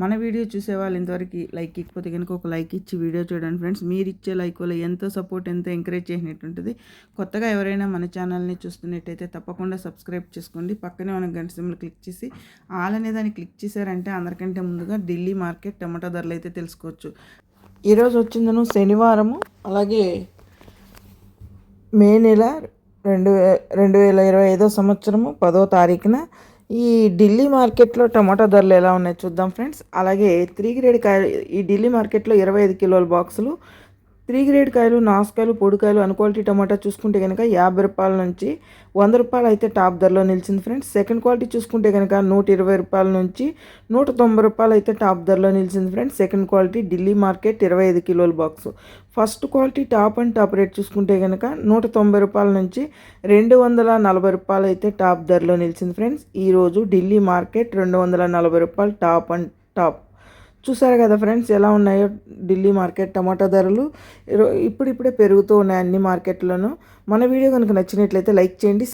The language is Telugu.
మన వీడియో చూసే వాళ్ళు ఇంతవరకు లైక్ ఇకపోతే కనుక ఒక లైక్ ఇచ్చి వీడియో చూడండి ఫ్రెండ్స్. మీరు ఇచ్చే లైక్ వల్ల ఎంతో సపోర్ట్ ఎంతో ఎంకరేజ్ చేసినట్టు ఉంటుంది. కొత్తగా ఎవరైనా మన ఛానల్ని చూస్తున్నట్టయితే తప్పకుండా సబ్స్క్రైబ్ చేసుకోండి. పక్కనే మనం గంట సింబల్ క్లిక్ చేసి ఆల్ అనే దాన్ని క్లిక్ చేశారంటే అందరికంటే ముందుగా ఢిల్లీ మార్కెట్ టమాటా ధరలు అయితే తెలుసుకోవచ్చు. ఈరోజు వచ్చిందను శనివారము. అలాగే మే నెల రెండు రెండు వేల ఇరవై ఐదో సంవత్సరము పదో తారీఖున ఈ ఢిల్లీ మార్కెట్లో టమాటా ధరలు ఎలా ఉన్నాయో చూద్దాం ఫ్రెండ్స్. అలాగే త్రీ గ్రేడ్ కాయ ఈ ఢిల్లీ మార్కెట్లో ఇరవై ఐదు కిలోల బాక్సులు త్రీ గ్రేడ్ కాయలు నాసుకాయలు పొడికాయలు అన్క్వాలిటీ టమాటా చూసుకుంటే కనుక యాభై రూపాయల నుంచి వంద రూపాయలు అయితే టాప్ ధరలో నిలిచింది ఫ్రెండ్స్. సెకండ్ క్వాలిటీ చూసుకుంటే కనుక నూట ఇరవై రూపాయల నుంచి నూట తొంభై రూపాయలు అయితే టాప్ ధరలో నిలిచింది friends. Second quality Delhi market ఇరవై ఐదు కిలోల box. First quality top and top rate చూసుకుంటే కనుక నూట తొంభై రూపాయల నుంచి రెండు వందల నలభై రూపాయలు అయితే టాప్ ధరలో నిలిచింది ఫ్రెండ్స్. ఈరోజు ఢిల్లీ మార్కెట్ రెండు వందల నలభై రూపాయలు టాప్ అండ్ టాప్. చూసారు కదా ఫ్రెండ్స్ ఎలా ఉన్నాయో ఢిల్లీ మార్కెట్ టమాటా ధరలు. ఇప్పుడిప్పుడే పెరుగుతూ ఉన్నాయి అన్ని మార్కెట్లను. మన వీడియో కనుక నచ్చినట్లయితే లైక్ చేయండి